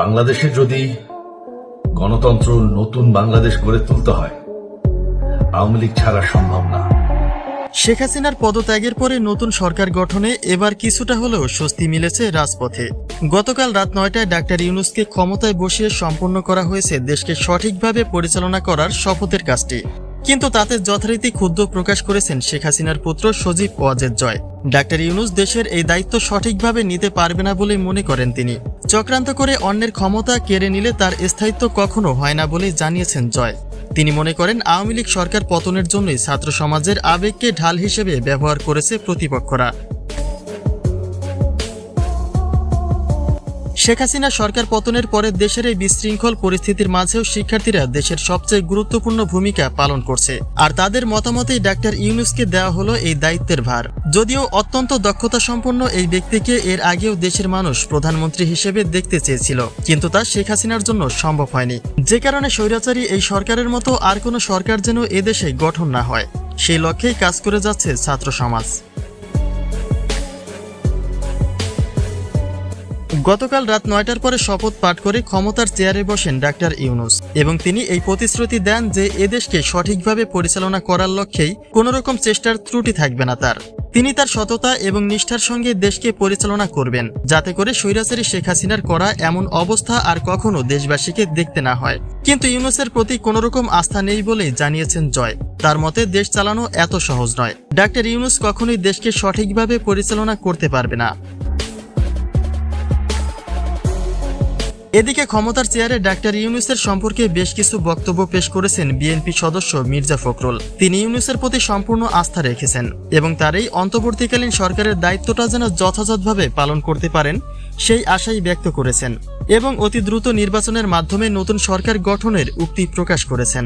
বাংলাদেশে যদি গণতন্ত্র নতুন বাংলাদেশ গড়ে তুলতে হয়, আওয়ামী লীগ ছাড়া সম্ভব না। শেখ হাসিনার পদত্যাগের পরে নতুন সরকার গঠনে এবার কিছুটা হলেও স্বস্তি মিলেছে রাজপথে। গতকাল রাত নয়টায় ডাক্তার ইউনুসকে ক্ষমতায় বসিয়ে সম্পন্ন করা হয়েছে দেশকে সঠিকভাবে পরিচালনা করার শপথের কাজটি। কিন্তু তাতে যথারীতি ক্ষুদ্র প্রকাশ করেছেন শেখ হাসিনার পুত্র সজীব ওয়াজেদ জয়। ডাক্তার ইউনুস দেশের এই দায়িত্ব সঠিকভাবে নিতে পারবে না বলে মনে করেন তিনি। চক্রান্ত করে অন্যের ক্ষমতা কেড়ে নিলে তার স্থায়িত্ব কখনো হয় না বলে জানিয়েছেন জয়। তিনি মনে করেন আওয়ামী লীগ সরকার পতনের জন্যই ছাত্র সমাজের আবেগকে ঢাল হিসেবে ব্যবহার করেছে প্রতিপক্ষরা। শেখ হাসিনা সরকার পতনের পরে দেশের এই বিশৃঙ্খল পরিস্থিতির মাঝেও শিক্ষার্থীরা দেশের সবচেয়ে গুরুত্বপূর্ণ ভূমিকা পালন করছে। আর তাদের মতামতেই ডাক্তার ইউনুসকে দেওয়া হলো এই দায়িত্বের ভার। যদিও অত্যন্ত দক্ষতা সম্পন্ন এই ব্যক্তিকে এর আগেও দেশের মানুষ প্রধানমন্ত্রী হিসেবে দেখতে চেয়েছিল, কিন্তু তা শেখ হাসিনার জন্য সম্ভব হয়নি। যে কারণে স্বৈরাচারী এই সরকারের মতো আর কোনো সরকার যেন এদেশে গঠন না হয়। সেই লক্ষ্যেই কাজ করে যাচ্ছে ছাত্র সমাজ। গতকাল রাত নয়টার পরে শপথ পাঠ করে ক্ষমতার চেয়ারে বসেন ডাক্তার ইউনুস এবং তিনি এই প্রতিশ্রুতি দেন যে এদেশকে সঠিকভাবে পরিচালনা করার লক্ষ্যেই কোনো রকম চেষ্টার ত্রুটি থাকবে না তার। তিনি তার সততা এবং নিষ্ঠার সঙ্গে দেশকে পরিচালনা করবেন, যাতে করে স্বৈরাচারী শেখ হাসিনার করা এমন অবস্থা আর কখনো দেশবাসীকে দেখতে না হয়। কিন্তু ইউনুসের প্রতি কোনো রকম আস্থা নেই বলেই জানিয়েছেন জয়। তার মতে, দেশ চালানো এত সহজ নয়। ডাক্তার ইউনুস কখনোই দেশকে সঠিকভাবে পরিচালনা করতে পারবে না। এদিকে ক্ষমতার চেয়ারে ডাক্তার ইউনুসের সম্পর্কে বেশ কিছু বক্তব্য পেশ করেছেন বিএনপি সদস্য মির্জা ফখরুল। তিনি ইউনুসের প্রতি সম্পূর্ণ আস্থা রেখেছেন এবং তার এই অন্তর্বর্তীকালীন সরকারের দায়িত্বটা যেন যথাযথভাবে পালন করতে পারেন, সেই আশাই ব্যক্ত করেছেন এবং অতি দ্রুত নির্বাচনের মাধ্যমে নতুন সরকার গঠনের উক্তি প্রকাশ করেছেন।